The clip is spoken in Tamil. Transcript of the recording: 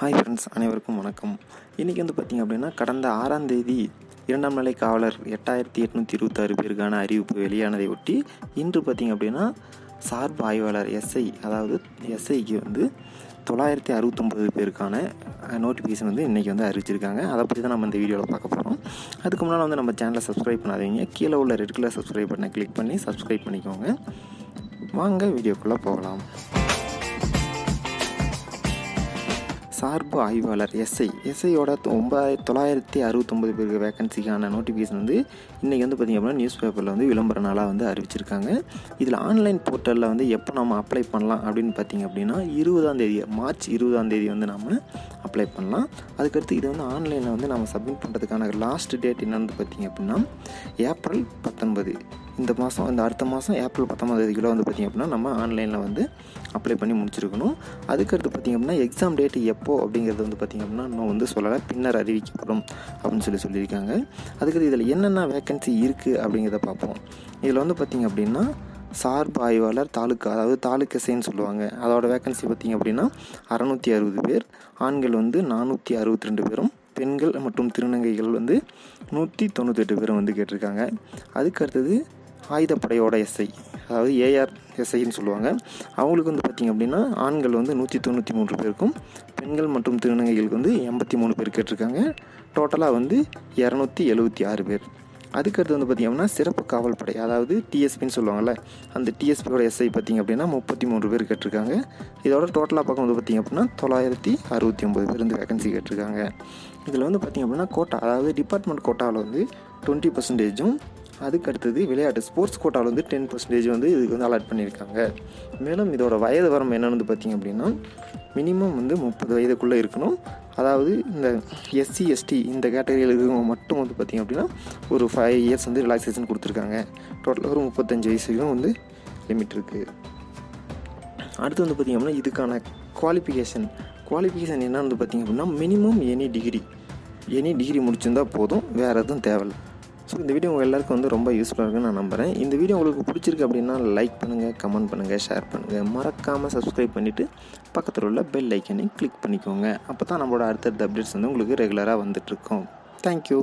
ஹாய் ஃப்ரெண்ட்ஸ் அனைவருக்கும் வணக்கம். இன்றைக்கி வந்து பார்த்திங்க அப்படின்னா கடந்த ஆறாம் தேதி இரண்டாம் நிலை காவலர் எட்டாயிரத்தி எட்நூற்றி இருபத்தாறு பேருக்கான அறிவிப்பு வெளியானதை ஒட்டி இன்று பார்த்திங்க அப்படின்னா சார்பு ஆய்வாளர் எஸ்ஐ அதாவது எஸ்ஐக்கு வந்து தொள்ளாயிரத்தி அறுபத்தொம்பது பேருக்கான நோட்டிஃபிகேஷன் வந்து இன்றைக்கி வந்து அறிவிச்சிருக்காங்க. அதை பற்றி தான் நம்ம இந்த வீடியோவில் பார்க்க போகிறோம் அதுக்கு முன்னால் வந்து நம்ம சேனலை சப்ஸ்கிரைப் பண்ணாதீங்க. கீழே உள்ள ரெட் கலர் சப்ஸ்கிரைப் பண்ண கிளிக் பண்ணி சப்ஸ்கிரைப் பண்ணிக்கோங்க. வாங்க வீடியோக்குள்ளே போகலாம். சார்பு ஆய்வாளர் எஸ்ஐ. எஸ்ஐயோட ஒம்பதாயிரத்தி தொள்ளாயிரத்தி அறுபத்தொம்பது பேருக்கு வேகன்சிக்கான நோட்டிஃபிகேஷன் வந்து இன்றைக்கி வந்து பார்த்திங்க அப்படின்னா நியூஸ் பேப்பரில் வந்து விளம்பர நாளாக வந்து அறிவிச்சிருக்காங்க. இதில் ஆன்லைன் போர்ட்டலில் வந்து எப்போ நம்ம அப்ளை பண்ணலாம் அப்படின்னு பார்த்திங்க அப்படின்னா இருபதாம் தேதி மார்ச் இருபதாம் தேதி வந்து நம்ம அப்ளை பண்ணலாம். அதுக்கடுத்து இது வந்து ஆன்லைனில் வந்து நம்ம சப்மிட் பண்ணுறதுக்கான லாஸ்ட் டேட் என்னென்னு பார்த்திங்க அப்படின்னா ஏப்ரல் பத்தொன்பது. இந்த மாதம் இந்த அடுத்த மாதம் ஏப்ரல் பத்தொம்பது தேதிக்குள்ள வந்து பார்த்திங்க அப்படின்னா நம்ம ஆன்லைனில் வந்து அப்ளை பண்ணி முடிச்சிருக்கணும். அதுக்கடுத்து பார்த்திங்க அப்படின்னா எக்ஸாம் டேட் எப்போ அப்படிங்கிறது வந்து பார்த்திங்க அப்படின்னா இன்னும் வந்து சொல்லலை. பின்னர் அறிவிக்கப்படும் அப்படின்னு சொல்லி சொல்லியிருக்காங்க. அதுக்கடுத்து இதில் என்னென்ன வேக்கன்சி இருக்குது அப்படிங்கிறத பார்ப்போம். இதில் வந்து பார்த்திங்க அப்படின்னா சார்பு ஆய்வாளர் தாலுக்கா அதாவது தாலுக்கசைன்னு சொல்லுவாங்க. அதோட வேக்கன்சி பார்த்திங்க அப்படின்னா அறநூற்றி அறுபது பேர். ஆண்கள் வந்து நானூற்றி அறுபத்தி ரெண்டு பேரும் பெண்கள் மற்றும் திருநங்கைகள் வந்து நூற்றி தொண்ணூத்தெட்டு பேரும் வந்து கேட்டிருக்காங்க. அதுக்கு அடுத்தது ஆயுதப்படையோட எஸ்ஐ அதாவது ஏஆர் எஸ்ஐன்னு சொல்லுவாங்க. அவங்களுக்கு வந்து பார்த்திங்க அப்படின்னா ஆண்கள் வந்து நூற்றி தொண்ணூற்றி மூன்று பேருக்கும் பெண்கள் மற்றும் திருநங்கைகளுக்கு வந்து எண்பத்தி மூணு பேர் கேட்டிருக்காங்க. டோட்டலாக வந்து இரநூத்தி எழுபத்தி ஆறு பேர். அதுக்கடுத்து வந்து பார்த்திங்க அப்படின்னா சிறப்பு காவல் படை அதாவது டிஎஸ்பின்னு சொல்லுவாங்கள்ல அந்த டிஎஸ்பியோட எஸ்ஐ பார்த்திங்க அப்படின்னா முப்பத்தி மூன்று பேர் கேட்டிருக்காங்க. இதோட டோட்டலாக பார்க்கும்போது பார்த்திங்க அப்படின்னா தொள்ளாயிரத்தி அறுபத்தி ஒம்பது பேர் வந்து வேகன்சி கேட்டிருக்காங்க. இதில் வந்து பார்த்திங்க அப்படின்னா கோட்டா அதாவது டிபார்ட்மெண்ட் கோட்டாவில் வந்து டுவெண்ட்டி பர்சன்டேஜும் அதுக்கு அடுத்தது விளையாட்டு ஸ்போர்ட்ஸ் கோட்டாவில் வந்து டென் பர்சன்டேஜ் வந்து இதுக்கு வந்து அலாட் பண்ணியிருக்காங்க. மேலும் இதோட வயது வரம்பு என்னென்னு வந்து பார்த்திங்க அப்படின்னா மினிமம் வந்து முப்பது வயதுக்குள்ளே இருக்கணும். அதாவது இந்த எஸ்சி எஸ்டி இந்த கேட்டகரியில் இருக்கிறவங்க மட்டும் வந்து பார்த்திங்க அப்படின்னா ஒரு ஃபைவ் இயர்ஸ் வந்து ரிலாக்ஸேஷன் கொடுத்துருக்காங்க. டோட்டலாக ஒரு முப்பத்தஞ்சு வயசு வரைக்கும் வந்து லிமிட் இருக்குது அடுத்து வந்து பார்த்திங்க அப்படின்னா இதுக்கான குவாலிஃபிகேஷன் குவாலிஃபிகேஷன் என்ன வந்து பார்த்திங்க அப்படின்னா minimum any degree any degree முடிச்சிருந்தா போதும் வேறு எதுவும் தேவையில்லை. ஸோ இந்த வீடியோ உங்கள் எல்லாருக்கும் வந்து ரொம்ப யூஸ்ஃபுல்லாக இருக்குன்னு நான் நம்புகிறேன் இந்த வீடியோ உங்களுக்கு பிடிச்சிருக்கு அப்படின்னா லைக் பண்ணுங்கள் கமெண்ட் பண்ணுங்கள் ஷேர் பண்ணுங்கள் மறக்காமல் சப்ஸ்கிரைப் பண்ணிவிட்டு பக்கத்தில் உள்ள பெல் ஐக்கனையும் கிளிக் பண்ணிக்கோங்க. அப்போ தான் நம்மளோட அடுத்தடுத்த அப்டேட்ஸ் வந்து உங்களுக்கு ரெகுலராக வந்துட்டுருக்கோம் தேங்க்யூ